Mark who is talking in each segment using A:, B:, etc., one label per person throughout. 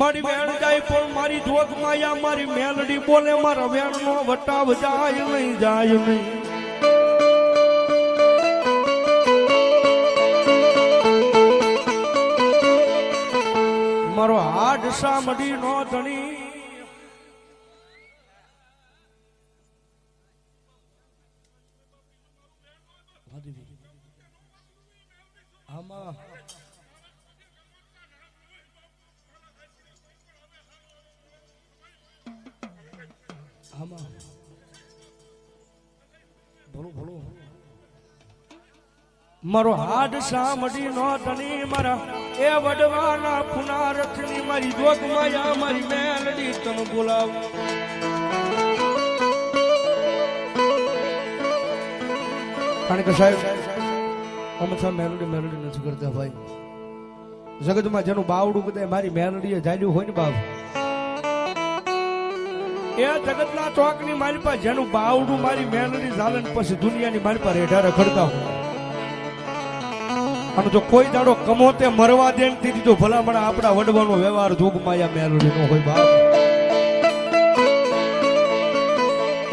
A: મારી વેણ જાય પણ મારી જોગ માયા, મારી મેલડી બોલે, મારા વેણ નો વટાવ જાય નહીં જાય નહીં. મારો હાડ સામડી નો ધણી. આમાં આમાં ભલો ભલો મારો હાડ સામડી નો ધણી મારા. એ વડવાના પુનારથની મારી જોગ માયા, મારી મેલડી તને બોલાવ. કારણ કે સાહેબ, અમે છા મેલડી મેલડી નથી કરતા ભાઈ. જગતમાં જેનું બાવડું બધા મારી મેલડીએ જાડ્યું હોય ને બાપ. એ જગતના ચોકની મારી પાસે જેનું બાવડું મારી મેલડી ઝાલન પછી દુનિયાની મારી પાસે રેઢા રખડતા હોય. અને જો કોઈ દાડો કમોતે મરવા દે ને તેથી તો ભલામણ આપણા વડવાનો વ્યવહાર જોગ માયા મેલડી નો હોય બાપ.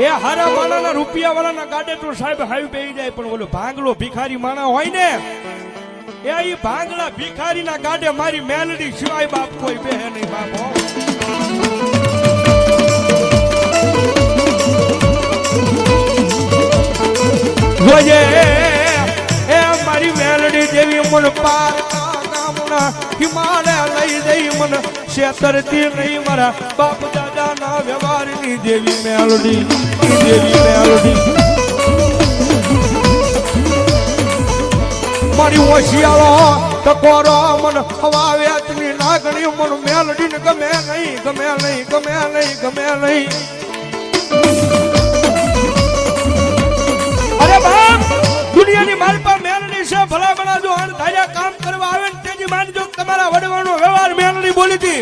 A: એ હારા માણાના રૂપિયા વાળાના ગાડે તો સાહેબ હાવી બેહી જાય પણ ઓલો ભાંગલો ભિખારી માણા હોય ને, એ ઈ ભાંગલા ભિખારીના ગાડે મારી મેલડી સિવાય બાપ કોઈ બેહે નહીં બાપ હો. એ મારી વેલડી જેવી મન પાર હિમાલય લઈ જઈ મન. શેતરતી નહીં મારા બાપ દાદાના વ્યવહારની દેવી મેલડી. દેવી મેલડી. મારી હોશિયારો ટકોરો મન હવા વેચની લાગણી મન મેલડી ને ગમે નહીં ગમે નહીં ગમે નહીં ગમે નહીં. બાપ દુનિયાની મારી પાસે મેલડી છે. ભલા ભલા જો અણ ધાર્યા કામ કરવા આવે ને તેજી માનજો તમારા વડવાનો વ્યવહાર મેલડી બોલી હતી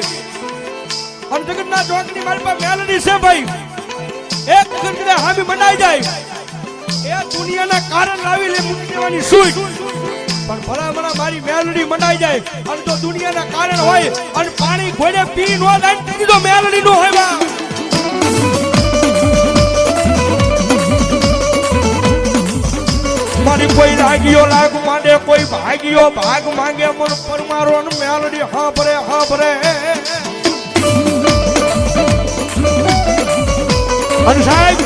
A: અને જગતના ચોકની મારી પાસે મેલડી છે ભાઈ. એક વખત હામી મંડાઈ જાય. એ દુનિયાના કારણ લાવી લે મૂકી દેવાની સૂટ પણ ભલા ભલા મારી મેલડી મંડાઈ જાય. અને જો દુનિયાના કારણ હોય અને પાણી ઘોડે પી નો જાય તેજી તો મેલડી નો હોય મારી કોઈ લાગ્યો લાગ માંડે, કોઈ ભાગ્યો ભાગ માંગે મન પરમારો મેલડી હાભરે હાભરે. અને સાહેબ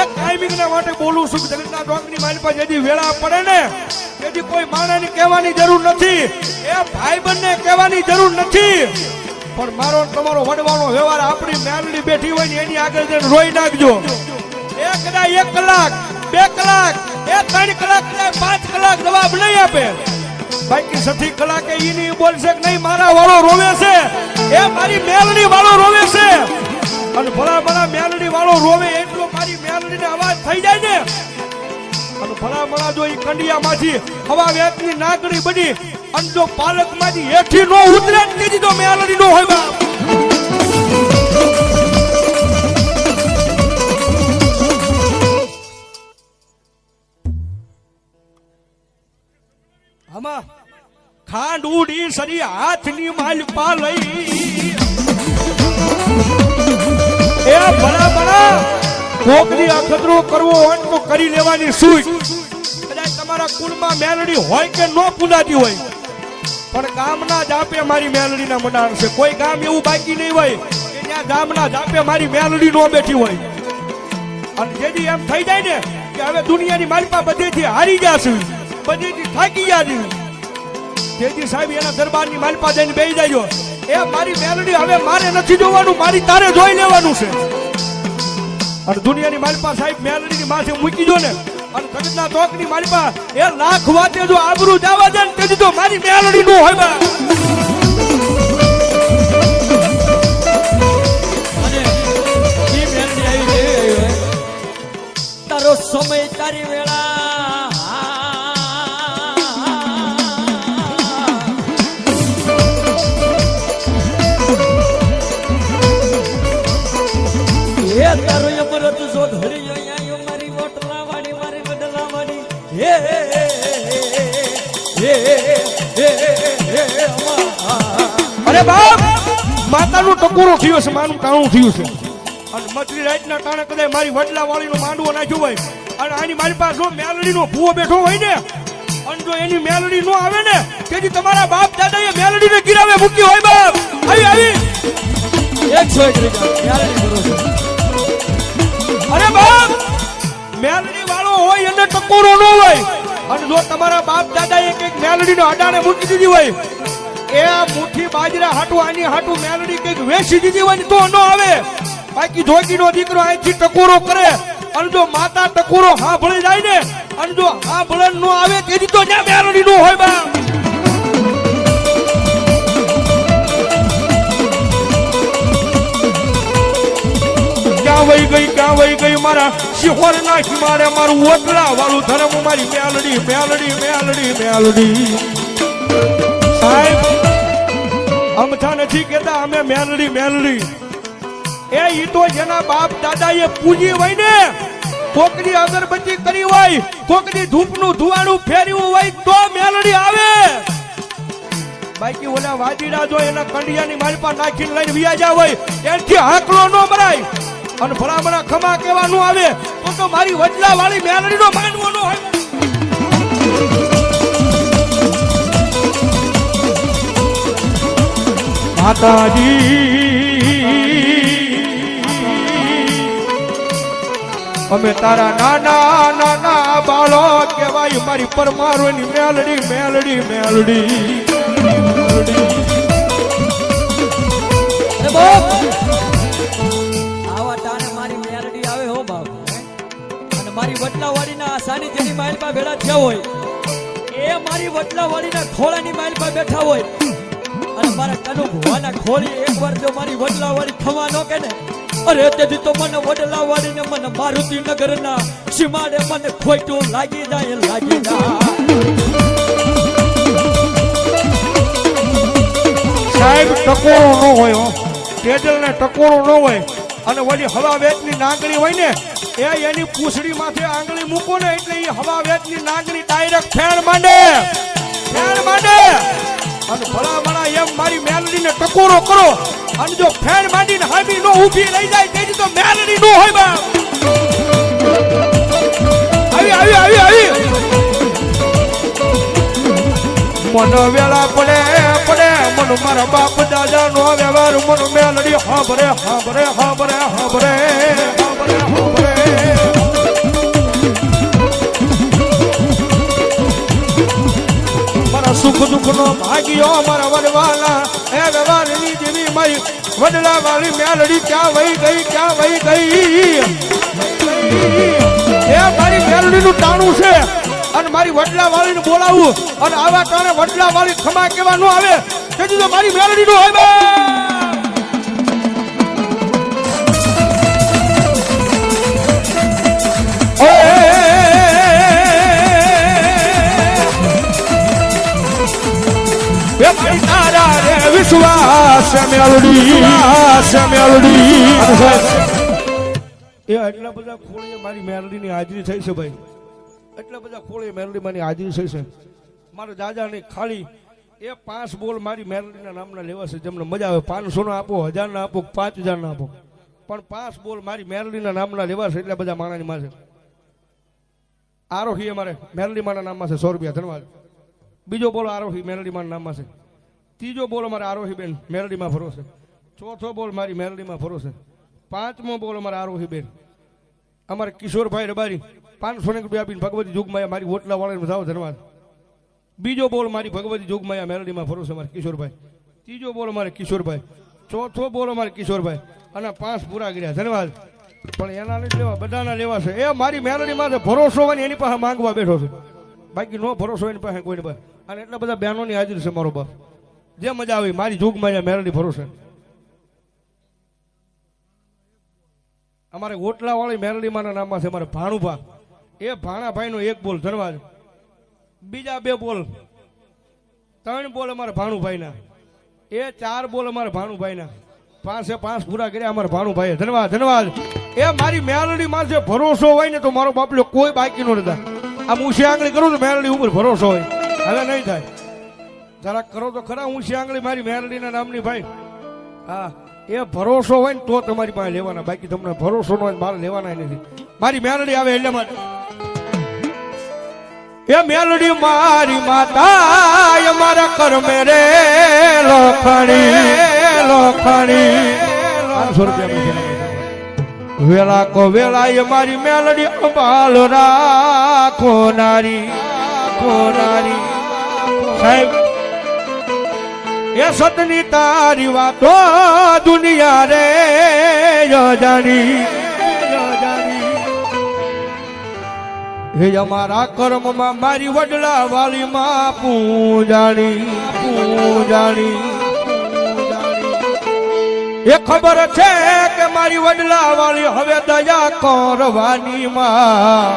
A: એક ટાઈમિંગ ના માટે બોલું છું જગતના ડોંગની મારી પાસે જેથી વેળા પડે ને તેથી કોઈ માણસને કહેવાની જરૂર નથી. એ ભાઈ બંને કહેવાની જરૂર નથી. પણ મારો તમારો વડવાનો વ્યવહાર આપણી મેલડી બેઠી હોય ને એની આગળ જઈને રોઈ નાખજો. એક ના એક કલાક, બે કલાક એ ત્રણ કલાક પાંચ કલાક જવાબ નહીં આપે. બાકી સઠી કલાકે ઈ નહીં બોલશે કે નહીં, મારા વાળો રોવે છે. એ મારી મેલડી વાળો રોવે છે. અને ભલા ભલા મેલડી વાળો રોવે, એટલો મારી મેલડીને અવાજ થઈ જાય ને. અને ભલા ભલા જો ઈ કંડિયામાંથી હવા વેતની નાગડી બની, અને જો પાલકમાંથી હેઠી નો ઉતરે ને તેથી તો મેલડી નો હોય બાપ. આમાં ખાંડ ઉડી સરી હાથની માલપા લઈ એ ભલા ભલા, કોકની અખતરો કરવો હોય તો કરી લેવાની સૂચ કદાચ તમારા કુળમાં મેલડી હોય કે ન પૂજાતી હોય. પણ ગામના જાપે મારી મેલડીના મંડાણ છે. કોઈ ગામ એવું બાકી નહીં હોય કે ત્યાં ગામના જાપે મારી મેલડી નો બેઠી હોય. અને જેથી એમ થઈ જાય ને કે હવે દુનિયાની માલપા બધેથી હારી ગયા છે. બધેથી થાકી ગયા છે. સાહેબ એના દરબારની માલપા જઈને બેસી જાયજો. એ મારી મેલડી હવે મારે નથી જોવાનું, મારી તારે જોઈ લેવાનું છે. અને દુનિયાની માલપા સાહેબ મેલડીની માથે મૂકી જો ને. અને જગતના ચોકની માલપા, એ લાખ વાતે જો આબરૂ જવા દે ને તો મારી મેલડી નું હોય.
B: તારો સમય તારી વેળા. તારો અમરત
A: અરે બાપ માતાનું ટકોરો થયું છે માનું કાણું થયું છે અને મચલી રાઈટના ટાણે કદાચ મારી વડલા વાળીનો માંડવો નાખ્યો હોય અને આની મારી પાસે જો મેલડીનો ભૂવો બેઠો હોય ને અને જો એની મેલડી નો આવે ને તેથી તમારા બાપ દાદા એ મેલડી ને ગીરાવે મૂકી હોય બાપ આવી આવી
B: એક સો એક મેલડી કરો
A: અરે બાપ, મેલડી વાળો હોય એને ટકોરો ન હોય. અને જો તમારા બાપ દાદાએ કંઈક મેલડીનો અડાને મૂકી દીધી હોય, એ મુઠ્ઠી બાજરા હાટું, આની હાટું મેલડી કંઈક વેચી દીધી હોય તો ન આવે. બાકી જોગીનો દીકરો અહીંથી ટકોરો કરે. અને જો માતા ટકોરો હા ભળી જાય ને, અને જો હા ભળે ન આવે તેથી તો જ્યાં મેલડી નું હોય બાપ. ક્યાં વહી ગઈ ક્યાં વહી ગઈ મારા શિહોર નાખી મારે મારું ઓટલા વાળું ધર્મ મારી મેલડી મેલડી મેલડી મેલડી. સાહેબ અમથા નથી કેતા અમે મેલડી મેલડી. એ ઈ તો જેના બાપ દાદાએ પૂજી હોય ને કોકની અગરબત્તી કરી હોય, કોકની ધૂપનું ધુવાણું ફેર્યું હોય તો મેલડી આવે. બાકી ઓલા વાદીડા જો એના કંડિયાની મારી પર નાખીને લઈને વ્યાજા હોય એથી હાકલો ન મરાય અને ભલામણા ખમા કેવા નું આવે. તો તો મારી વડલા વાળી મેલડીનો માનવો નો હોય. માતાજી, અમે તારા નાના નાના બાળો કહેવાય. મારી પરમારોની મેલડી મેલડી મેલડી.
B: એ બાપ અને મારી વટલાવાડીના આ સાનિધ્યની માઇલમાં ભેળા થયા હોય, એ મારી વટલાવાડીના ખોળાની માઇલમાં બેઠા હોય, અને મારા કનુ ભુવાના ખોળી એકવાર જો મારી વડલાવાડી થવા ન કે ને, અરે તેથી તો મને વડલાવાડીને મને મારુતિ નગરના સીમાડે મને ખોટું લાગી જાય લાગી જાય.
A: સાહેબ ટકોરો ન હોય હો. તેજલ ને ટકોરો ન હોય. અને વળી હવા વેચની નાગણી હોય ને, એ એની પૂછડી માથે આંગળી મૂકો ને, એટલે એ હવા વેચની નાગણી ડાયરેક્ટ ફેણ માંડે. ફેણ માંડે. અને ભલામણા એમ મારી મેલડીને ટકોરો કરો. અને જો ફેણ માંડીને હામી નો ઊભી રહી જાય તેની તો મેલડી નો હોય બા આવી આવી આવી આવી. મન વેળા પડે. મન મારા બાપ દાદા નો વ્યવહાર મન મેલડી. હાબરે હાબરે હાબરે હાબરે મારા સુખ દુઃખ નો ભાગ્યો મારા વડવાલા એ વ્યવહારની દેવી મારી વડલા વાળી મેલડી ક્યાં વહી ગઈ, ક્યાં વહી ગઈ? એ મારી મેલડી નું ટાણું છે. અને મારી વડલા વાળીને બોલાવું. અને આવા ટાણે વડલા વાળી ખમા કેવા નો આવે. તેથી તો મારી મેલડી નું હોય બે. એ વિશ્વાસ મેલડી, વિશ્વાસ એ એટલા બધા ખોળીએ મારી મેલડીની હાજરી થઈ છે ભાઈ. એટલા બધા ખોળે મેલડી મારી હાજરી થઈ છે. મારા દાદાની ખાલી એ પાંચ બોલ મારી મેલડીના નામના લેવા છે જેમને મજા આવે. પાંચસો ના આપો, હજાર ના આપો, પાંચ હજાર ના આપો. પણ પાંચ બોલ મારી મેલડીના નામના લેવા છે એટલે બધા માણાની માં છે આરોહી અમારે મેરડી માના નામમાં છે, સો રૂપિયા ધન્યવાદ બીજો બોલ આરોહી મેલડી માના નામમાં છે. ત્રીજો બોલ અમારે આરોહી બેન મેરડીમાં ફરો છે ચોથો બોલ મારી મેરડીમાં ફરો છે પાંચમો બોલ અમારે આરોહી બેન. અમારે કિશોરભાઈ રબારી, પાંચસો ને રૂપિયા આપીને ભગવતી જુગમાં મારી ઓટલા વાળાને જાઓ ધન્યવાદ બીજો બોલ મારી ભગવતી જોગમાયા મેલડીમાં ફરો છે મારે કિશોરભાઈ. ત્રીજો બોલ મારે કિશોરભાઈ. ચોથો બોલ અમારે કિશોરભાઈ. અને પાંચ પૂરા કર્યા. ધન્યવાદ. પણ એના નથી લેવા, બધાના લેવા છે. એ મારી મેલડીમાં ભરોસો હોય ને એની પાસે માંગવા બેઠો છે. બાકી નો ભરોસો એની પાસે કોઈની પાસે અને એટલા બધા બહેનોની હાજરી છે મારો બાપ. જે મજા આવી, મારી જોગમાયા મેલડી ભરોસે. અમારે ઓટલા વાળી મેલડીમાના નામમાં છે અમારે ભાણુભા. એ ભાણાભાઈ નો એક બોલ. ધન્યવાદ. બીજા બે બોલ. ત્રણ બોલ અમારા ભાણુભાઈના એ ચાર બોલ અમારા ભાણુભાઈના પાંચે પાંચ પૂરા કર્યા અમારા ભાણુભાઈ ધન્યવાદ ધન્યવાદ. એ મારી મેલડીમાં જે ભરોસો હોય ને તો મારો બાપલો કોઈ બાકી નો રહેતા. આમ ઊંચી આંગળી કરું તો મેલડી ઉપર ભરોસો હોય. હવે નહીં થાય. જરાક કરો તો ખરા, ઊંચી આંગળી મારી મેલડીના નામની ભાઈ. હા, એ ભરોસો હોય ને તો તમારી પાસે લેવાના. બાકી તમને ભરોસો નો મારે લેવાના નથી. મારી મેલડી આવે એટલે માટે. એ મેલડી મારી માતા મારા કર્મે રે લોખણી લોખણી. પાંચસો રૂપિયા વેલા કો વેલા એ મારી મેલડી અંબાલ રાખો નારી, રાખો સાહેબ, એ સતની તારી વાતો દુનિયા રે જાણી હે અમારા કર્મમાં મારી વડલા વાલી માં પૂજાણી પૂજાણી. એ ખબર છે કે મારી વડલા વાલી હવે દયા કરવાની માં.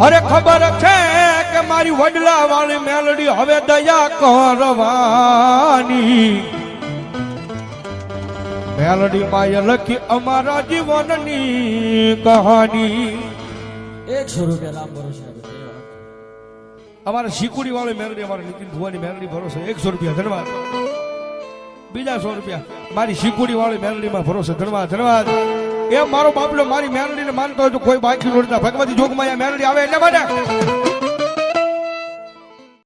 A: અરે ખબર છે કે મારી વડલા વાળી મેલડી હવે દયા કરવાની. મેલડી માય લખી અમારા જીવનની કહાની.
B: એકસો રૂપિયા રામ ભરોસે
A: અમારા શીકુડી વાળી મેલડી અમારા નીતિન ભુવાની મેલડી ભરોસે એકસો રૂપિયા ધન્યવાદ. બીજા સો રૂપિયા. મારી શીકુડી વાળી મેલડીમાં ભરોસે ધન્યવાદ ધન્યવાદ. એ મારો બાપલો મારી મેલડીને માનતો હોય તો કોઈ બાકી નોડતા ભગવતી જોગમાં મેલડી આવે એટલે માટે.